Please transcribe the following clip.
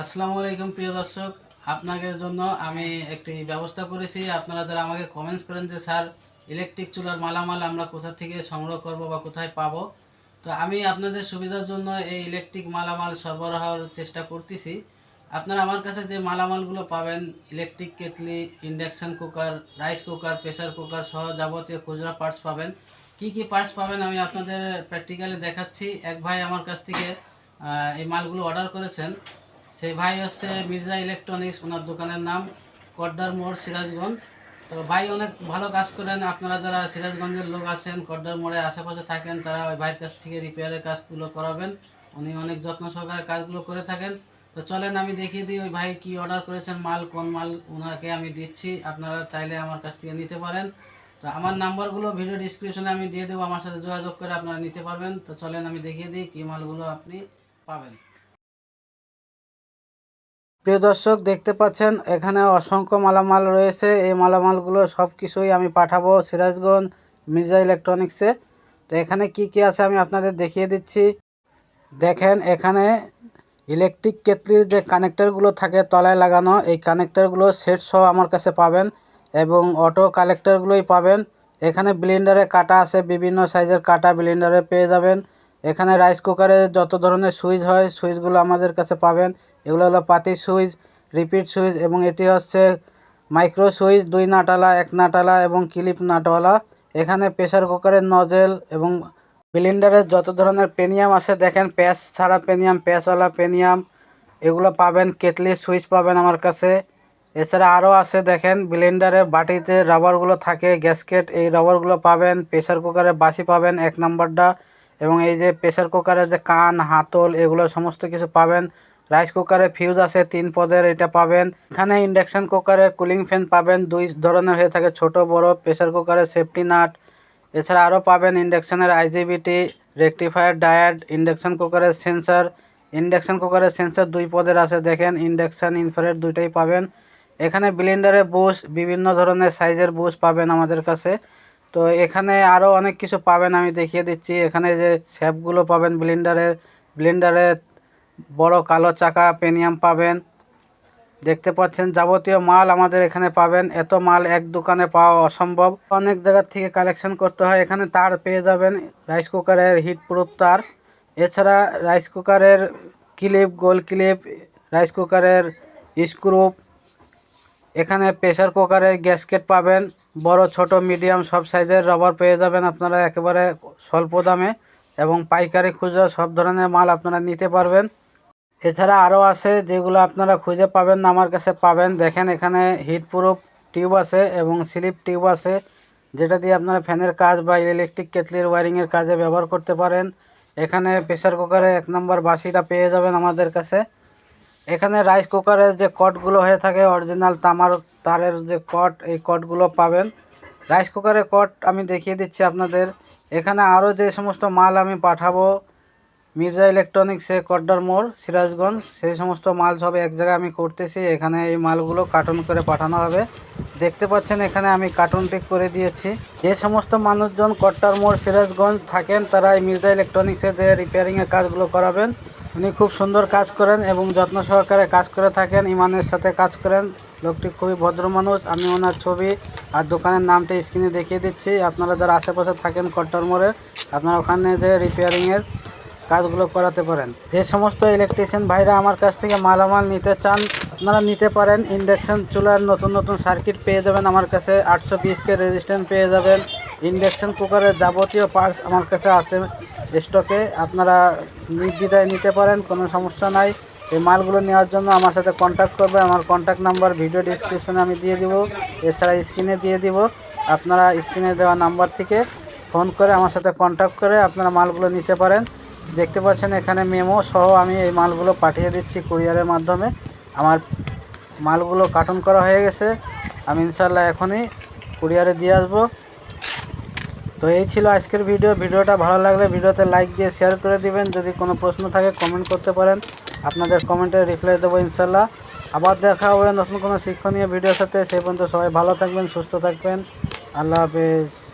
আসসালামু আলাইকুম, প্রিয় দর্শক। আপনাদের জন্য আমি একটি ব্যবস্থা করেছি। আপনারা যারা আমাকে কমেন্টস করেন যে, স্যার ইলেকট্রিক চুলার মালামাল আমরা কোথা থেকে সংগ্রহ করব বা কোথায় পাবো? তো আমি আপনাদের সুবিধার জন্য এই ইলেকট্রিক মালামাল সরবরাহের চেষ্টা করতেছি। আপনারা আমার কাছে যে মালামালগুলো পাবেন electric kettle induction cooker rice cooker pressure cooker সহ যাবতীয় খুচরা পার্টস পাবেন। কি কি পার্টস পাবেন আমি আপনাদের প্র্যাকটিক্যালি দেখাচ্ছি। এক ভাই আমার কাছ থেকে এই মালগুলো অর্ডার করেছেন। সেই ভাই হচ্ছে মির্জা ইলেকট্রনিক্স, ওনার দোকানের নাম কড্ডার মোড় সিরাজগঞ্জ। তো ভাই অনেক ভালো কাজ করেন, আপনারা যারা সিরাজগঞ্জের লোক আছেন কড্ডার মোড়ে আশেপাশে থাকেন, তারা ওই ভাইয়ের কাছ থেকে রিপেয়ারের কাজগুলো করাবেন। উনি অনেক যত্ন সহকারে কাজগুলো করে থাকেন। তো চলেন, আমি দেখিয়ে দিই ওই ভাই কি অর্ডার করেছেন, মাল, কোন মাল ওনাকে আমি দিচ্ছি। আপনারা চাইলে আমার কাছ থেকে নিতে পারেন। তো আমার নাম্বারগুলো ভিডিও ডিসক্রিপশনে আমি দিয়ে দেবো, আমার সাথে যোগাযোগ করে আপনারা নিতে পারবেন। তো চলেন, আমি দেখিয়ে দিই কী মালগুলো আপনি পাবেন। প্রিয় দর্শক, দেখতে পাচ্ছেন, এখানে অসংখ্য মালামাল রয়েছে। এই মালামালগুলো সব কিছুই আমি পাঠাবো সিরাজগঞ্জ মির্জা ইলেকট্রনিক্সে। তো এখানে কি কি আছে আমি আপনাদের দেখিয়ে দিচ্ছি। দেখেন, এখানে ইলেকট্রিক কেটলির যে কানেক্টারগুলো থাকে তলায় লাগানো, এই কানেক্টারগুলো সেট সহ আমার কাছে পাবেন এবং অটো কালেক্টরগুলোই পাবেন। এখানে ব্লেন্ডারে কাটা আছে, বিভিন্ন সাইজের কাটা ব্লেন্ডারে পেয়ে যাবেন। এখানে রাইস কুকারে যত ধরনের সুইচ হয়, সুইচগুলো আমাদের কাছে পাবেন। এগুলো হলো পাতি সুইচ রিপিট সুইচ এবং এটি হচ্ছে মাইক্রো সুইচ, দুই নাটালা এক নাটালা এবং ক্লিপ নাটওয়ালা। এখানে প্রেসার কুকারের নজেল এবং ব্লেন্ডারের যত ধরনের পেনিয়াম আছে, দেখেন প্যাস ছাড়া পেনিয়াম প্যাসওয়ালা পেনিয়াম এগুলো পাবেন। কেটলির সুইচ পাবেন আমার কাছে। এছাড়া আরও আছে, দেখেন ব্লেন্ডারে বাটিতে রাবারগুলো থাকে গ্যাসকেট এই রাবারগুলো পাবেন। প্রেসার কুকারে বাসি পাবেন, এক নাম্বারটা এবং এই যে প্রেসার কুকারের যে কান, হাতল, এগুলো সমস্ত কিছু পাবেন। রাইস কুকারে ফিউজ আছে, তিন পদের এটা পাবেন। এখানে ইন্ডাকশন কুকারে কুলিং ফ্যান পাবেন, দুই ধরনের হয়ে থাকে, ছোট, বড় প্রেসার কুকারে সেফটি নাট এছাড়া আরও পাবেন ইন্ডাকশানের আইজিবিটি রেকটিফায়ার ডায়াড ইন্ডাকশন কুকারের সেন্সার ইন্ডাকশন কুকারের সেন্সার দুই পদের আছে, দেখেন ইন্ডাকশান ইনফ্রারেড দুইটাই পাবেন। এখানে ব্লেন্ডারে বুশ বিভিন্ন ধরনের সাইজের বুশ পাবেন আমাদের কাছে। তো এখানে আরও অনেক কিছু পাবেন আমি দেখিয়ে দিচ্ছি। এখানে যে শ্যাপগুলো পাবেন ব্লেন্ডারের ব্লেন্ডারে বড় কালো চাকা পেনিয়াম পাবেন। দেখতে পাচ্ছেন যাবতীয় মাল আমাদের এখানে পাবেন। এত মাল এক দোকানে পাওয়া অসম্ভব। অনেক জায়গার থেকে কালেকশন করতে হয়। এখানে তার পেয়ে যাবেন রাইস কুকারের হিট প্রুফ তার। এছাড়া রাইস কুকারের ক্লিপ গোল ক্লিপ রাইস কুকারের স্ক্রুপ এখানে প্রেসার কুকারে গ্যাসকেট পাবেন। বড়, ছোট মিডিয়াম সব সাইজের রবার পেয়ে যাবেন আপনারা একেবারে স্বল্প দামে এবং পাইকারি খুচরো সব ধরনের মাল আপনারা নিতে পারবেন। এছাড়া আরও আছে যেগুলো আপনারা খুঁজে পাবেন না, আমার কাছে পাবেন। দেখেন এখানে হিট প্রুফ টিউব আছে এবং স্লিপ টিউব আছে, যেটা দিয়ে আপনারা ফ্যানের কাজ বা ইলেকট্রিক কেটলির ওয়ারিংয়ের কাজে ব্যবহার করতে পারেন। এখানে প্রেসার কুকারে এক নম্বর বাসিটা পেয়ে যাবেন আমাদের কাছে। এখানে রাইস কুকারের যে কটগুলো হয়ে থাকে অরিজিনাল তামার, তারের যে কট এই কটগুলো পাবেন। রাইস কুকারের কট আমি দেখিয়ে দিচ্ছি আপনাদের। এখানে আরও যে সমস্ত মাল আমি পাঠাবো, মির্জা ইলেকট্রনিক্সে কড্ডার মোড় সিরাজগঞ্জ, সেই সমস্ত মাল সব এক জায়গায় আমি করতেছি। এখানে এই মালগুলো কার্টুন করে পাঠানো হবে। দেখতে পাচ্ছেন এখানে আমি কার্টুনটি করে দিয়েছি। যে সমস্ত মানুষজন কট্টার মোড় সিরাজগঞ্জ থাকেন, তারা এই মির্জা ইলেকট্রনিক্সে যে রিপেয়ারিংয়ের কাজগুলো করাবেন। উনি খুব সুন্দর কাজ করেন এবং যত্ন সহকারে কাজ করে থাকেন, ইমানের সাথে কাজ করেন। লোকটি খুবই ভদ্র মানুষ, আমি ওনার ছবি আর দোকানের নামটা স্ক্রিনে দেখিয়ে দিচ্ছি। আপনারা যারা আশেপাশে থাকেন কট্টার মোড়ে, আপনারা ওখানে যে রিপেয়ারিংয়ের কাজগুলো করাতে পারেন। যে সমস্ত ইলেকট্রিশিয়ান ভাইরা আমার কাছ থেকে মালামাল নিতে চান, আপনারা নিতে পারেন। ইন্ডাকশন চুলার নতুন নতুন সার্কিট পেয়ে যাবেন। আমার কাছে আটশো বিশকে রেজিস্ট্যান্ট পেয়ে যাবেন। ইন্ডাকশন কুকারের যাবতীয় পার্টস আমার কাছে আছে স্টকে আপনারা নির্দ্বিধায় নিতে পারেন, কোনো সমস্যা নাই। এই মালগুলো নেওয়ার জন্য আমার সাথে কন্ট্যাক্ট করবে। আমার কন্ট্যাক্ট নাম্বার ভিডিও ডিসক্রিপশনে আমি দিয়ে দিব। এছাড়া স্ক্রিনে দিয়ে দিব। আপনারা স্ক্রিনে দেওয়া নাম্বার থেকে ফোন করে আমার সাথে কন্ট্যাক্ট করে আপনারা মালগুলো নিতে পারেন। দেখতে পাচ্ছেন এখানে মেমো সহ আমি এই মালগুলো পাঠিয়ে দিচ্ছি কুরিয়ারের মাধ্যমে। আমার মালগুলো কার্টন করা হয়ে গেছে। আমি ইনশাল্লাহ এখনই কুরিয়ারে দিয়ে আসব। তো এই ছিল আজকের ভিডিও। ভিডিওটা ভালো লাগলে ভিডিওতে লাইক দিয়ে শেয়ার করে দিবেন। যদি কোনো প্রশ্ন থাকে কমেন্ট করতে পারেন। আপনাদের কমেন্টে রিপ্লাই দেবো ইনশাল্লাহ। আবার দেখা হবে নতুন কোনো শিক্ষণীয় ভিডিওর সাথে। সেই পর্যন্ত সবাই ভালো থাকবেন, সুস্থ থাকবেন। আল্লাহ হাফেজ।